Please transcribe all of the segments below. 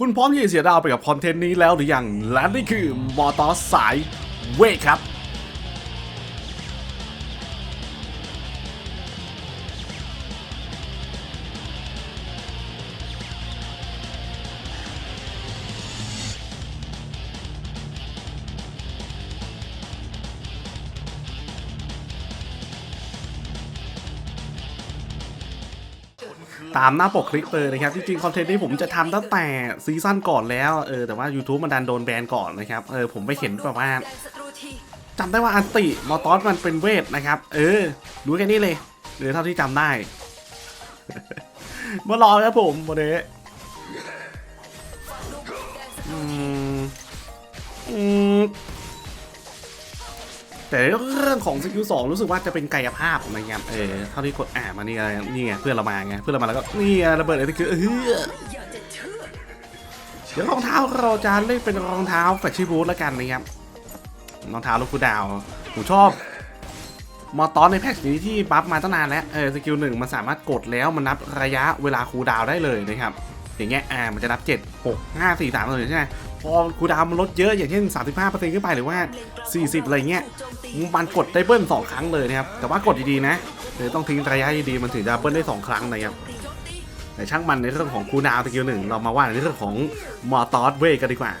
คุณพร้อมที่จะเสียดาวไปกับคอนเทนต์นี้แล้วหรือยัง และนี่คือมอตอสายเวทครับ ตามหน้าปกคลิปเลยนะครับ จริงๆ คอนเทนต์นี้ผมจะทำตั้งแต่ซีซั่นก่อนแล้ว เออ แต่ว่า YouTube มันดันโดนแบนก่อนนะครับ เออ ผมไปเห็นแบบว่าจำได้ว่าอันติมอตอสมันเป็นเวทนะครับ เออดูแค่นี้เลยหรือเท่าที่จำได้มารอครับผมวันนี้อืมอืม แต่เรื่องของสกิลสองรู้สึกว่าจะเป็นกายภาพนะครับเออเท่าที่กดอ่ามานี่อะไรนี่ไงเพื่อนเรามาไงเพื่อนเรามาแล้วก็นี่ระเบิดอะไรคือเออเดี๋ยวรองเท้าเราจะเล่นเป็นรองเท้าแฟชชี่บูทแล้วกันนะครับรองเท้าลูกคูดาวผมชอบมอตอนในแพ็กนี้ที่บัฟมาตั้งนานแล้วเออสกิลหนึ่งมันสามารถกดแล้วมันนับระยะเวลาคูดาวได้เลยนะครับอย่างเงี้ยอ่ามันจะนับ 7 6 5 4 3เลยใช่ไหม พอคูดาวมันลดเยอะอย่างเช่น 35%ขึ้นไปหรือว่า 40 อะไรเงี้ยมันกดได้เบิ้ล2 ครั้งเลยนะครับ แต่ว่ากดดีๆนะเดี๋ยวต้องทิ้งระยะดีๆมันถึงจะเบิ้ลได้ 2 ครั้งนะครับแต่ช่างมันในเรื่องของคูดาวน์สกิลหนึ่งเรามาว่าในเรื่องของมอตอสเวกันดีกว่า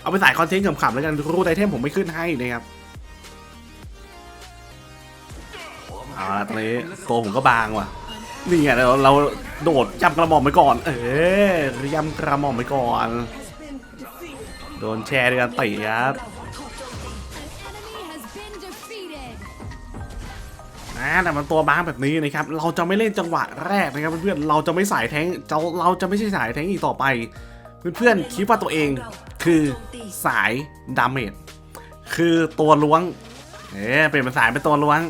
เอาไปใส่คอนเทนต์ขำๆแล้วกันรูดไอเทมผมไม่ขึ้นให้นะครับเอาละตอนนี้ตัวผมก็บางว่ะ นี่ไงเราเราโดดยำกระหม่อมไปก่อน เออยำกระหม่อมไปก่อน โดนแชร์ด้วยกันตีครับนะแต่มันตัวบางแบบนี้นะครับ เราจะไม่เล่นจังหวะแรกนะครับเพื่อนๆ เราจะไม่สายแทงเราเราจะไม่ใช่สายแทงอีกต่อไป เพื่อนๆ คิดว่าตัวเองคือสายดาเมจ คือตัวล้วง เอ๊เปลี่ยนเป็นสายเป็นตัวล้วง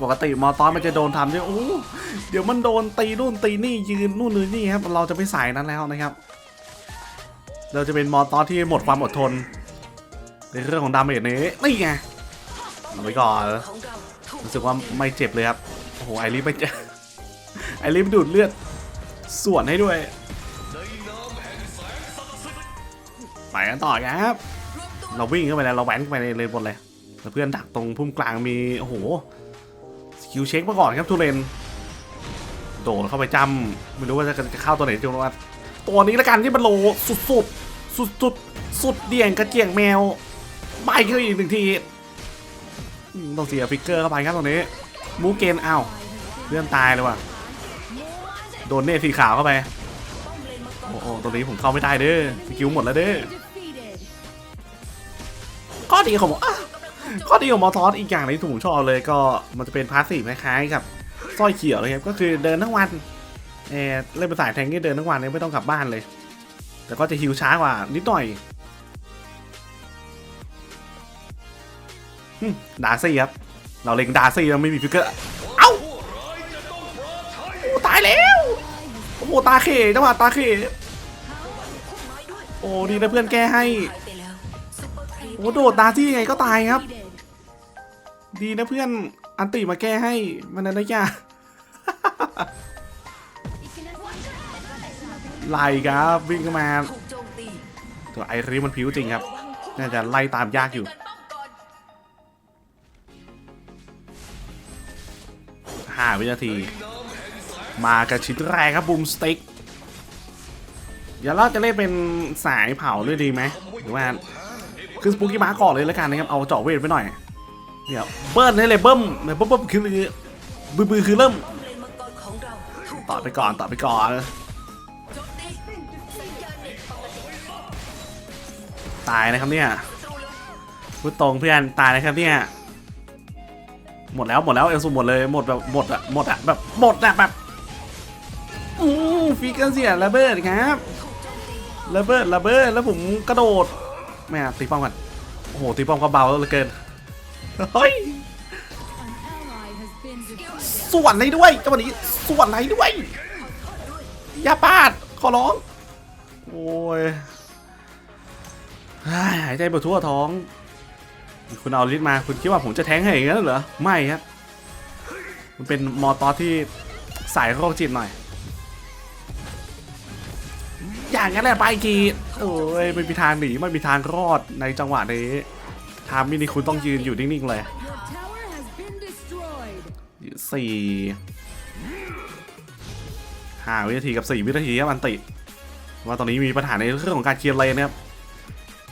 ปกติมอตอนมันจะโดนทำเนี่ยโอ้เดี๋ยวมันโดนตีนู่นตีนี่ยืนนู่นนี่นี่ครับเราจะไม่สายนั้นแล้วนะครับ เราจะเป็นมอตอนที่หมดความอดทน ในเรื่องของดาเมจนี้นี่ไงเอาไปก่อนรู้สึกว่าไม่เจ็บเลยครับโอ้โหไอริฟไม่เจ็บไอริฟดูดเลือดส่วนให้ด้วยไปกันต่อครับ เราวิ่งเข้าไปแล้วเราแหวนเข้าไปในเลนบนเลยเพื่อนดักตรงพุ่มกลางมีโอ้โห สกิลเช็คมาก่อนครับทุเรนโดดเข้าไปจำไม่รู้ว่าจะจะเข้าตัวไหนจังว่าตัวนี้ละกันที่มันโลสุดสุดสุดสุดสุดเดี่ยงกระเจียงแมวใบเข้าอีกหนึ่งทีต้องเสียฟิกเกอร์เข้าไปครับตรงนี้มูเกนอ้าวเลื่อนตายเลยว่ะโดนเนตสีขาวเข้าไปโอ้โหตรงนี้ผมเข้าไม่ได้เด้อสกิลหมดแล้วเด้อข้อดีของอะ ข้อดีของมอทอสอีกอย่างหนึงที่ผมชอบเลยก็มันจะเป็นพาสซีฟคล้ายๆกับสร้อยเขียวเลยครับก็คือเดินทั้งวันเออเล่นเป็นสายแทงนี่เดินทั้งวันเลยไม่ต้องกลับบ้านเลย แต่ก็จะฮิวช้ากว่านิดหน่อยหึดาซี่ครับ เราเล็งดาซี่เราไม่มีฟิกเกอร์ เอ้าโอ้ตายแล้วโอ้โหตาเขจังหวะตาเขโอ้ดีนะเพื่อนแก้ให้โอ้โดดดาซี่ยังไงก็ตายครับ ดีนะเพื่อนอันติมาแก้ให้มันนั่นนะยาไล่ครับวิ่งเข้ามาตัวไอริมันผิวจริงครับ น่าจะไล่ตามยากอยู่ห้าวินาที มากระชิ้นแรกครับบูมสติ๊กเดี๋ยวเราจะเล่นเป็นสายเผาด้วยดีไหมหรือว่าคือสปูกี้มาก่อนเลยแล้วกันนะครับ เอาเจาะเวทไปหน่อย เดี๋ยเบิ้ลให้เลยเบิ้มเนี่ยเบิ้มเบิ้มคือบือบือคือเริ่มต่อไปก่อนต่อไปก่อนตายนะครับเนี่ยพูดตรงเพื่อนตายนะครับเนี่ยหมดแล้วหมดแล้วเอลซูหมดเลยหมดแบบหมดอะหมดอะแบบหมดอะแบบอือฟิกเกอร์เสียระเบิดครับระเบิดระเบิดแล้วผมกระโดดแม่ตีป้อมกันโอ้โหตีป้อมก็เบาเหลือเกิน เฮ้ย An ally has been defeated. ส่วนไหนด้วยจังหวะนี้ส่วนไหนด้วย อย่าปาด ขอร้อง โอ้ยเฮ้ยหายใจปวดทั่วท้อง คุณเอาลิสมาคุณคิดว่าผมจะแทงให้อย่างนั้นเหรอ ไม่ครับ มันเป็นมอตอสที่สายโรคจิตหน่อย อย่างนั้นแหละไปกีโอ้ยไม่มีทางหนีไม่มีทางรอดในจังหวะนี้ ทามินี่คุณต้องยืนอยู่นิ่งๆเลยสี่ห้าวินาทีกับสี่วินาทีครับอันติ ว่าตอนนี้มีปัญหาในเรื่องของการเคลียร์เลนนะครับ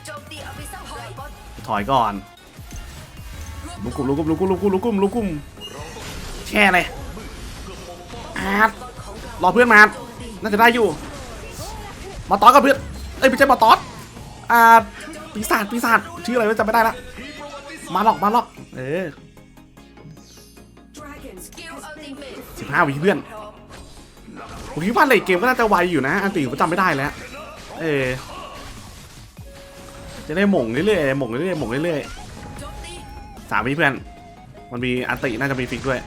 โจมตีเอาไปซ่อมดราก้อนถอยก่อนลุกกุมลุกกุมลุกกุมลุกกุมลุกกุมลุกกุมแช่เลยอาร์ตรอเพื่อนมา น่าจะได้อยู่ มาตอสกับเพื่อน เอ้ยไม่ใช่มาตอสอ่า ปีศาจปีศาจชื่ออะไรวะจำไม่ได้ละมาหรอกมาหรอกเออสิบห้าวิเพื่อนผมคิดว่าเลทเกมก็น่าจะไวอยู่นะ อันตีผมจำไม่ได้แล้ว เออจะได้หม่งเรื่อยๆหม่งเรื่อยๆหม่งเรื่อยๆสามวิเพื่อน มันมีอันติน่าจะมีฟิกด้วย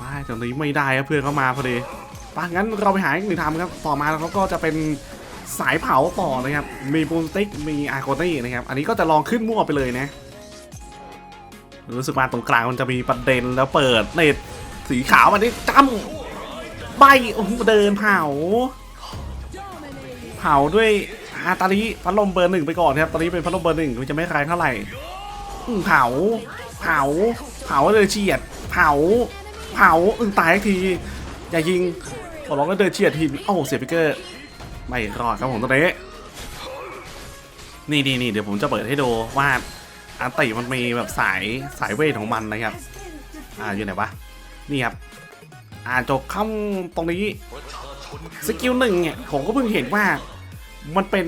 ว้ายตอนนี้ไม่ได้ครับเพื่อนเข้ามาพอดีปะงั้นเราไปหาอีกหนึ่งทำครับ ต่อมาเขาก็จะเป็น สายเผาต่อนะครับ มีบูมสติ๊กมีอาร์โกนี่นะครับ อันนี้ก็จะลองขึ้นมั่วไปเลยนะ รู้สึกว่าตรงกลางมันจะมีประเด็นแล้วเปิดเนตสีขาวมันนี่จำใบเดินเผา เผาด้วยอาตาลีพัดลมเบอร์หนึ่งไปก่อนครับ ตอนนี้เป็นพัดลมเบอร์หนึ่งมันจะไม่แรงเท่าไหร่เผา เผา เผาเลยเฉียด เผา เผาอึงตายที อย่ายิงขอร้องก็เดินเฉียดทีโอ้เสียพิกเกอร์ ไม่รอดครับผมตอนนี้นี่นี่นี่เดี๋ยวผมจะเปิดให้ดูว่าอันติมันมีแบบสายสายเวทของมันนะครับ อ่าอยู่ไหนวะนี่ครับอ่าจบคำตรงนี้สกิลหนึ่งเนี่ยผมก็เพิ่งเห็นว่ามันเป็น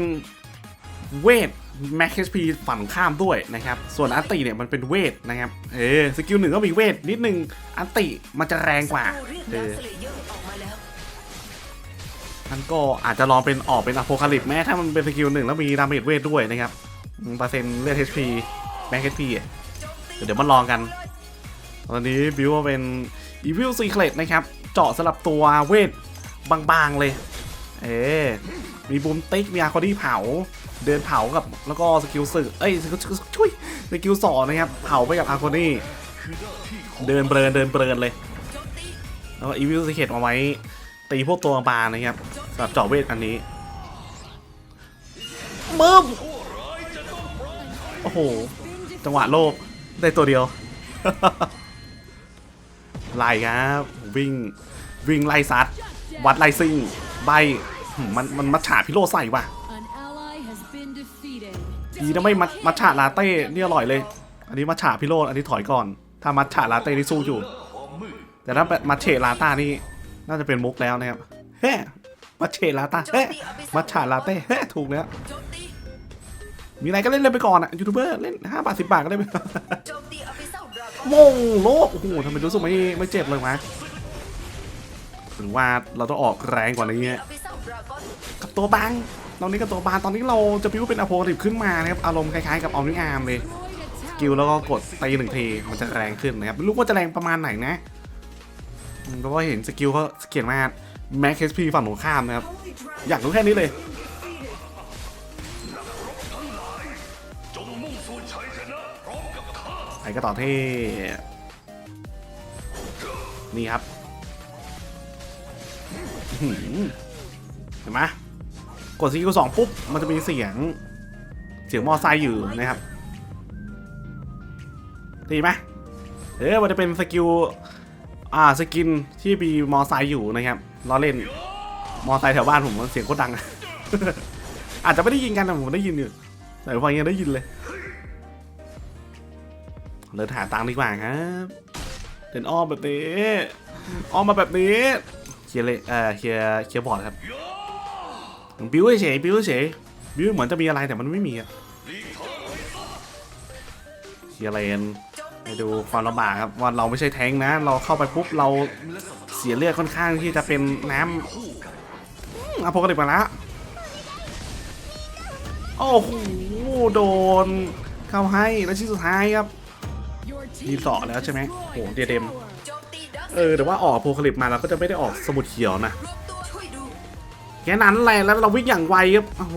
เวทแม็กซ์พีฝั่งข้ามด้วยนะครับ ส่วนอันติเนี่ยมันเป็นเวทนะครับ เออสกิลหนึ่งก็มีเวทนิดนึงอันติมันจะแรงกว่า เออ สเลเยอร์ออกมาแล้วมันก็อาจจะลองเป็นออกเป็นอโพคาลิปแม้ถ้ามันเป็นสกิลหนึ่งแล้วมีดาเมจเวทด้วยนะครับเปอร์เซ็นต์เลือด HP แม็ก HP อะเดี๋ยวเดี๋ยวมาลองกัน ตอนนี้บิวว่าเป็น Evil Secret นะครับ เจาะสลับตัวเวทบางๆเลย เอ๊มีบูมติ๊กมีอาร์คอดี้เผา เดินเผากับแล้วก็สกิลสึกเอ้ยสกิลช่วยสกิลสองนะครับ เผาไปกับอาร์คอดี้เดินเบลนเดินเบลนเลยแล้วอีวิลสเกตมาไว้ ตีพวกตัวบานะครับสำหรับจาะเวทอันนี้มึมโอ้โห จังหวะโลกได้ตัวเดียวไล่ครับวิ่งวิ่งไล่ซัด วัดไล่ซิ่ง ใบมันมันมัดฉาพิโรใส่ว่ะดีนะไม่มัดมัดฉาลาเต้เนี่ยอร่อยเลย อันนี้มัดฉาพิโรอันนี้ถอยก่อน ถ้ามัดฉาลาเต้นี่สู้อยู่ แต่ถ้ามัดเฉลาต้านี่ น่าจะเป็นมุกแล้วนะครับเฮ้มัดเฉลาต้าเฮ้มัดฉาลาเต้เฮ้ถูกแล้วโจมตีมีอะไรก็เล่นเล่นไปก่อนอะยูทูบเบอร์เล่นห้าบาทสิบบาทก็ได้ไปโจมตีเอาไปซ่อมดราก้อนมงโลกโอ้โหทำไมรู้สึกไม่ไม่เจ็บเลยวะถึงว่าเราต้องออกแรงกว่านี้เอาไปซ่อมดราก้อนกับตัวบางตอนนี้กับตัวบางตอนนี้เราจะพิวเป็นอโพลิปขึ้นมานะครับอารมณ์คล้ายๆกับออมนิอาร์มเลย Destroyed a กิล tower. แล้วก็กดตีหนึ่งทีมันจะแรงขึ้นนะครับไม่รู้ว่าจะแรงประมาณไหนนะอืม เพราะว่าเห็นสกิลเขาเขียนว่าแม็กเ p ฝั่งตรงข้ามนะครับ อยากรู้แค่นี้เลยไปก็ต่อที่นี่ครับเห็นไหมกดสกิลสองปุ๊บ มันจะมีเสียง เสียงมอไซค์อยู่นะครับดีไหมเออมันจะเป็นสกิล อ่าสกินที่มีมอไซค์อยู่นะครับล้อเล่น มอไซค์แถวบ้านผมมันเสียงโคตรดัง อาจจะไม่ได้ยินกันแต่ผมได้ยินอยู่แต่ฟังยังได้ยินเลยเลยหาตังค์ดีกว่าครับเดินอ้อมแบบนี้อ้อมมาแบบนี้เคลียร์เลยเอ่อเคลียร์เคลียร์บอร์ดครับบิวเฉยบิวเฉยบิวเหมือนจะมีอะไรแต่มันไม่มีอะเคลียร์เลน ให้ดูความลำบากครับว่าเราไม่ใช่แท้งนะ เราเข้าไปปุ๊บเราเสียเลือดค่อนข้างที่จะเป็นน้ำอะโพกติมาล้วโอ้โหโดนเข้าให้แล้วชิ้นสุดท้ายครับมีสาะแล้วใช่ไหมโอ้โหเดียเดมเออแต่ว่าออกโพคลิปมาเราก็จะไม่ได้ออกสมุดเขียวนะแค่นั้นแหละแล้วเราวิ่งอย่างไวครับโอ้โห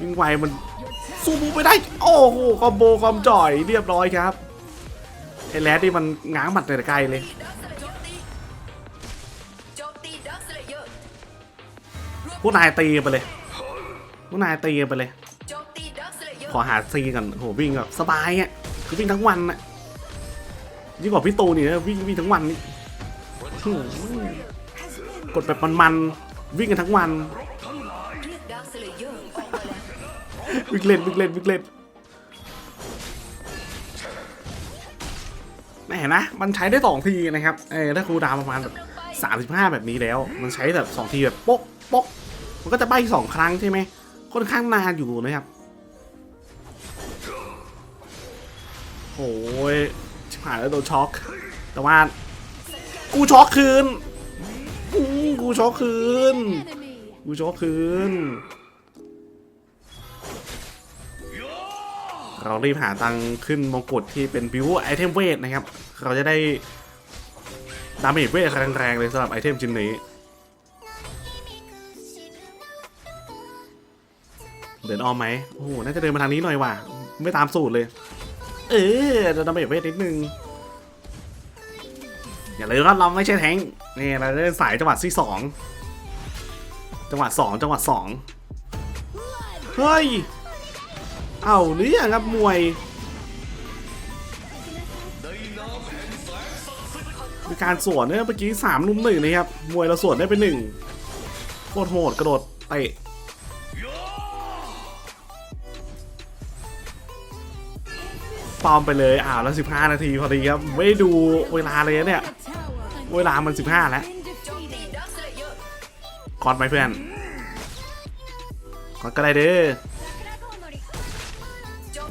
วิ่งไวมัน สู้บูไม่ได้ โอ้โหคอมโบคอมจ่อยเรียบร้อยครับไอ้แรดนี่มันง้างหมัดแต่ไกลเลยตีดักสเลยอร์พวกนายตีไปเลยพวกนายตีไปเลย ขอหาซีก่อนโหวิ่งแบบสบายอะคือวิ่งทั้งวันอะยิ่งกว่าพี่ตูนี่นะวิ่งวิ่งทั้งวันนี่กดแบบมันๆวิ่งกันทั้งวัน วิ่งเล่นวิ่งเล่นวิ่งเล่นแน่นะ มันใช้ได้สองทีนะครับ เออถ้าครูดาวประมาณแบบสามสิบห้าแบบนี้แล้ว มันใช้แบบสองทีแบบโป๊กโป๊กมันก็จะใบสองครั้งใช่ไหม ค่อนข้างนานอยู่นะครับ โอ้ยชิบหายแล้วโดนช็อก แต่ว่า กูช็อกคืน กูช็อกคืน กูช็อกคืน เรารีบหาตังขึ้นมงกุฎที่เป็นบิวไอเทมเวทนะครับ เราจะได้ดาเมจเวทแรงๆเลยสำหรับไอเทมชิ้นนี้ เดินอ้อมไหมโอ้โห น่าจะเดินมาทางนี้หน่อยว่ะ ไม่ตามสูตรเลย เออจะดาเมจเวทนิดนึง อย่าลืมว่าเราไม่ใช่แทงนี่เราเล่นสายจังหวะที่สองจังหวะสองจังหวะสองเฮ้ย เอ้าหรือยังครับมวย มีการสวนเนี่ยเมื่อกี้สามลุมหนึ่งนะครับ มวยเราสวนได้เป็นหนึ่งโคตรโหดกระโดดเตะปอมไปเลยอ้าวแล้ว 15 นาทีพอดีครับไม่ดูเวลาเลยเนี่ย เวลามัน 15 แล้ว been โจมตี defeated. ดักอร์คอนไปเพื่อนคอนก็ได้เด้อ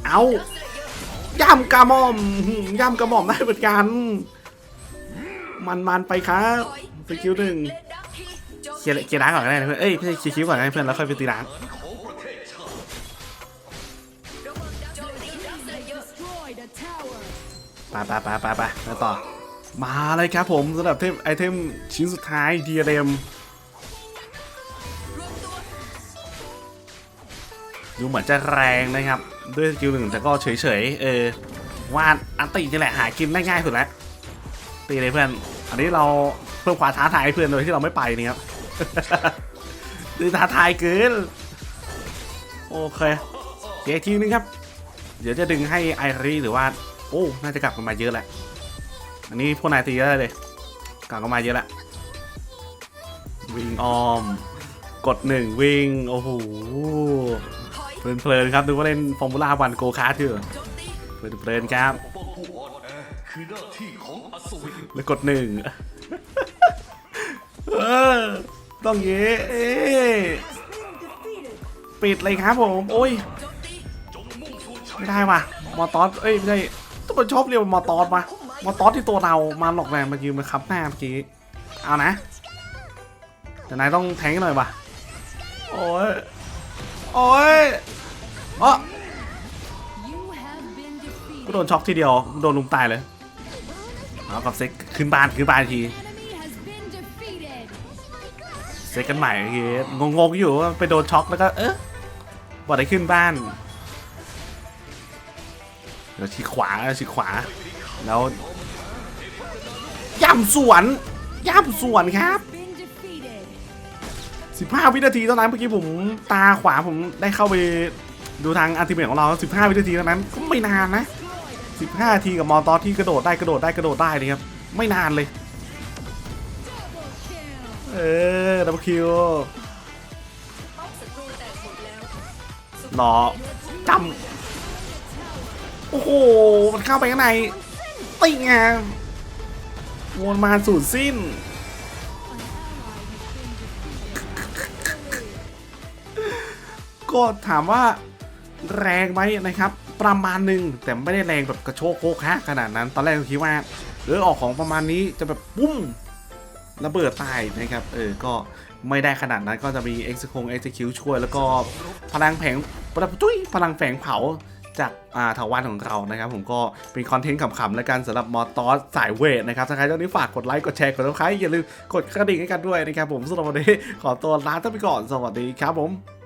เอาย่ำกระหม่อมย่ำกระหม่อมได้เหมือนกัน มันมันไปครับถอยสกิลหนึ่งเคลียร์เคลียร์ร้านก่อนก็ได้นะเพื่อนเอ้ยเคลียร์คิวก่อนนะเพื่อนแล้วค่อยไปตีร้านระวังปไปไปไปไปแล้วต่อ มาเลยครับผมสำหรับเทมไอเทมชิ้นสุดท้ายดีเรมดูเหมือนจะแรงนะครับ ด้วยสกิลหนึ่งแต่ก็เฉยๆเออวาดอันตินี่แหละหากินได้ง่ายสุดแล้วตีเลยเพื่อน อันนี้เราเพิ่มความท้าทายให้เพื่อนโดยที่เราไม่ไปนี่ครับดูท้าทายเกินโอเคเดี๋ยวอีกทีนึงครับ เดี๋ยวจะดึงให้ไอรีหรือว่า โอ้น่าจะกลับกันมาเยอะแหละอันนี้พวกนายตีได้เลยกลับกันมาเยอะแหละวิ่งอ้อม กดหนึ่งวิ่งโอ้โห เพลินๆครับดูว่าเล่นฟอร์มูล่าวันโกคาร์ทอยู่เพลินๆครับปกป้องผู้อ่อนแอคือหน้าที่ของอสูรแล้วกดหนึ่งต้องเย้เอปิดเลยครับผม โอ้ย ไม่ได้ว่ะ มอตอสเอ้ย ไม่ใช่ทุกคนชอบเรียกว่ามอตอสวะมอตอสที่ตัวเรา มาหลอกแรงมายืนมาคับหน้าเมื่อกี้ เอานะ แต่นายต้องแทงหน่อยว่ะ โอ้ย โอ้ยอ๋อกูโดนช็อกทีเดียวโดนลุมตายเลยเอากับเซ็กขึ้นบ้านขึ้นบ้านทีเซ็กกันใหม่เมื่อกี้งงๆอยู่ว่าไปโดนช็อกแล้วก็เอ๊ะบอได้ขึ้นบ้านเดี๋ยวฉีกขวาฉีกขวา แล้วย่ำสวนย่ำสวนครับ 15 วินาทีเท่านั้นเมื่อกี้ผมตาขวาผมได้เข้าไปดูทางอัลติเมทของเรา 15 วินาทีเท่านั้นก็ไม่นานนะ 15นาทีกับมอตอสที่กระโดดได้กระโดดได้กระโดดได้นี่ครับ ไม่นานเลย เออดับเบิลคิวป้อมศัตรูแตกหรอจำโอ้โห มันเข้าไปข้างในติงอะวนมาสูตรสิ้น ก็ถามว่าแรงไหมนะครับ ประมาณหนึ่งแต่ไม่ได้แรงแบบกระโชกโคกฮะขนาดนั้น ตอนแรกก็คิดว่าเออออกของประมาณนี้จะแบบปุ้มระเบิดตายนะครับ เออ ก็ไม่ได้ขนาดนั้นก็จะมี e x e c u t execute ช่วย แล้วก็พลังแผงตุ้ยพลังแฝงเผาจากอ่าถาวันของเรานะครับ ผมก็เป็นคอนเทนต์ขำๆแล้วกันสำหรับมอตอสสายเวทนะครับถ้าใครเจ้านี้ฝากกดไลค์ กดแชร์ กดติดตามอย่าลืมกดกระดิ่งให้กันด้วยนะครับผมสำหรับวันนี้ขอตัวลาท่านไปก่อน สวัสดีครับผม